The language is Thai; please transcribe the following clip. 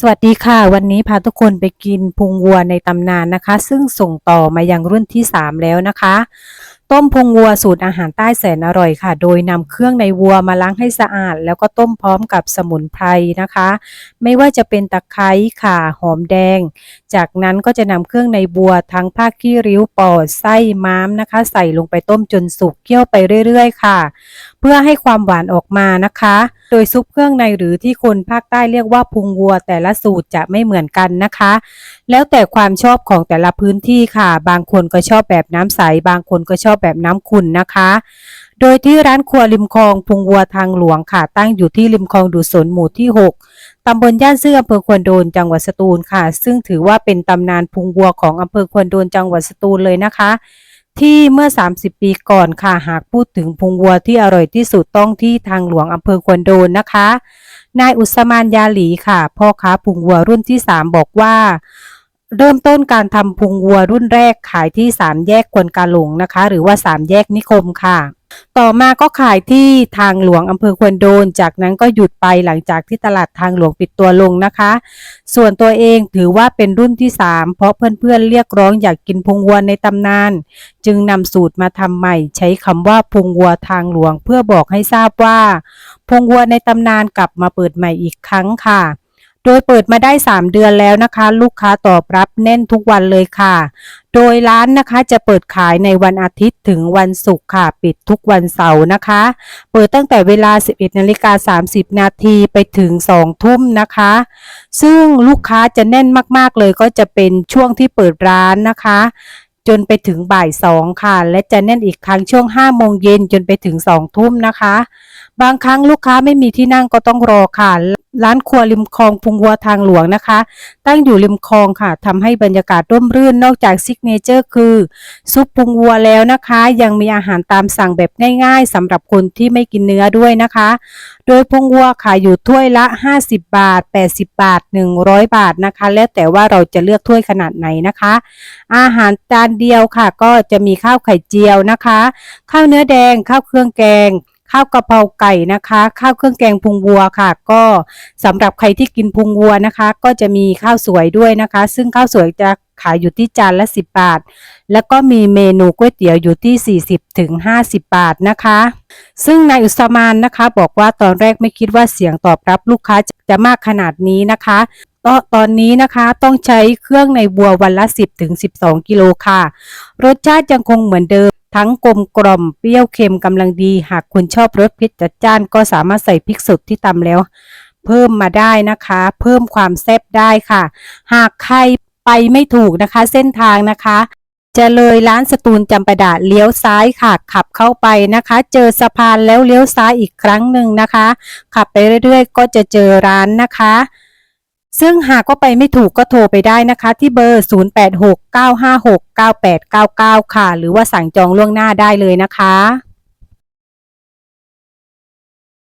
สวัสดีค่ะ วันนี้พาทุกคนไปกินพุงวัวในตำนานนะคะ ซึ่งส่งต่อมายังรุ่นที่ 3 แล้วนะคะ ต้มพุงวัวสูตรอาหารใต้แสนอร่อยค่ะ โดยนำเครื่องในวัวมาล้างให้สะอาด แล้วก็ต้มพร้อมกับสมุนไพรนะคะ ไม่ว่าจะเป็นตะไคร้ข่าหอมแดง จากนั้นก็จะนำเครื่องในวัวทั้งผ้าขี้ริ้วปอดไส้ม้ามนะคะ ใส่ลงไปต้มจนสุกเคี่ยวไปเรื่อยๆ ค่ะ เพื่อให้ความหวานออกมานะคะ โดยซุปเครื่องในหรือที่คนภาคใต้เรียกว่าพุงวัว แต่ละสูตรจะไม่เหมือนกันนะคะ แล้วแต่ความชอบของแต่ละพื้นที่ค่ะ บางคนก็ชอบแบบน้ำใสบางคนก็ชอบแบบน้ำขุ่นนะคะ โดยที่ร้านครัวริมคลองพุงวัวทางหลวงค่ะ ตั้งอยู่ที่ริมคลองดูสนหมู่ที่ 6 ตำบลย่านซื่ออำเภอควนโดนจังหวัดสตูลค่ะ ซึ่งถือว่าเป็นตำนานพุงวัวของอำเภอควนโดนจังหวัดสตูลเลยนะคะ ที่เมื่อ 30 ปีก่อนค่ะ หากพูดถึงพุงวัวที่อร่อยที่สุดต้องที่ทางหลวงอำเภอควนโดนนะคะ นายอุสมานยาหลีค่ะ พ่อค้าพุงวัวรุ่นที่ 3 บอกว่า เริ่มต้นการทำพุงวัวรุ่นแรกขายที่ 3 แยกควนกาหลงนะคะ หรือว่า 3 แยกนิคมค่ะ ต่อมาก็ขายที่ทางหลวงอำเภอควนโดน จากนั้นก็หยุดไปหลังจากที่ตลาดทางหลวงปิดตัวลงนะคะ ส่วนตัวเองถือว่าเป็นรุ่นที่ 3 เพราะเพื่อนๆเรียกร้องอยากกินพุงวัวในตำนาน จึงนำสูตรมาทำใหม่ ใช้คำว่าพุงวัวทางหลวงเพื่อบอกให้ทราบว่าพุงวัวในตำนานกลับมาเปิดใหม่อีกครั้งค่ะ โดยเปิดมาได้ 3 เดือนแล้วนะคะ ลูกค้าตอบรับแน่นทุกวันเลยค่ะ โดยร้านนะคะจะเปิดขายในวันอาทิตย์ถึงวันศุกร์ค่ะ ปิดทุกวันเสาร์นะคะ เปิดตั้งแต่เวลา 11นาฬิกา30 นาทีไปถึง 2 ทุ่มนะคะ ซึ่งลูกค้าจะแน่นมากๆเลยก็จะเป็นช่วงที่เปิดร้านนะคะจนไปถึงบ่ายสองค่ะ และจะแน่นอีกครั้งช่วง5โมงเย็นจนไปถึง2ทุ่มนะคะ บางครั้งลูกค้าไม่มีที่นั่งก็ต้องรอค่ะ ร้านครัวริมคลองพุงวัวทางหลวงนะคะ ตั้งอยู่ริมคลองค่ะทำให้บรรยากาศร่มรื่นนอกจากซิกเนเจอร์คือ ซุปพุงวัวแล้วนะคะ ยังมีอาหารตามสั่งแบบง่าย ๆสำหรับคนที่ไม่กินเนื้อด้วยนะคะ โดยพุงวัวขายอยู่ถ้วยละ 50 บาท 80 บาท 100 บาทนะคะ แล้วแต่ว่าเราจะเลือกถ้วยขนาดไหนนะคะ อาหารจานเดียวค่ะ ก็จะมีข้าวไข่เจียวนะคะ ข้าวเนื้อแดงข้าวเครื่องแกง ข้าวกะเพราไก่นะคะ ข้าวเครื่องแกงพุงวัวค่ะ ก็สำหรับใครที่กินพุงวัวนะคะ ก็จะมีข้าวสวยด้วยนะคะ ซึ่งข้าวสวยจะขายอยู่ที่จานละ 10 บาท แล้วก็มีเมนูก๋วยเตี๋ยวอยู่ที่ 40ถึง50 บาทนะคะ ซึ่งนายอุสมานนะคะ บอกว่าตอนแรกไม่คิดว่าเสียงตอบรับลูกค้าจะมากขนาดนี้นะคะตตอนนี้นะคะต้องใช้เครื่องในวัววันละ 10ถึง12 กิโลค่ะ รสชาติยังคงเหมือนเดิม ทั้งกลมกล่อมเปรี้ยวเค็มกำลังดี หากคุณชอบรสเผ็ดจัดจ้านก็สามารถใส่พริกสดที่ตำแล้ว เพิ่มมาได้นะคะ เพิ่มความแซ่บได้ค่ะ หากใครไปไม่ถูกนะคะ เส้นทางนะคะ จะเลยร้านสตูลจำปาดาเลี้ยวซ้ายค่ะ ขับเข้าไปนะคะ เจอสะพานแล้วเลี้ยวซ้ายอีกครั้งหนึ่งนะคะ ขับไปเรื่อยๆ ก็จะเจอร้านนะคะ ซึ่งหากว่าไปไม่ถูกก็โทรไปได้นะคะ ที่เบอร์ 0869569899 ค่ะ หรือว่าสั่งจองล่วงหน้าได้เลยนะคะ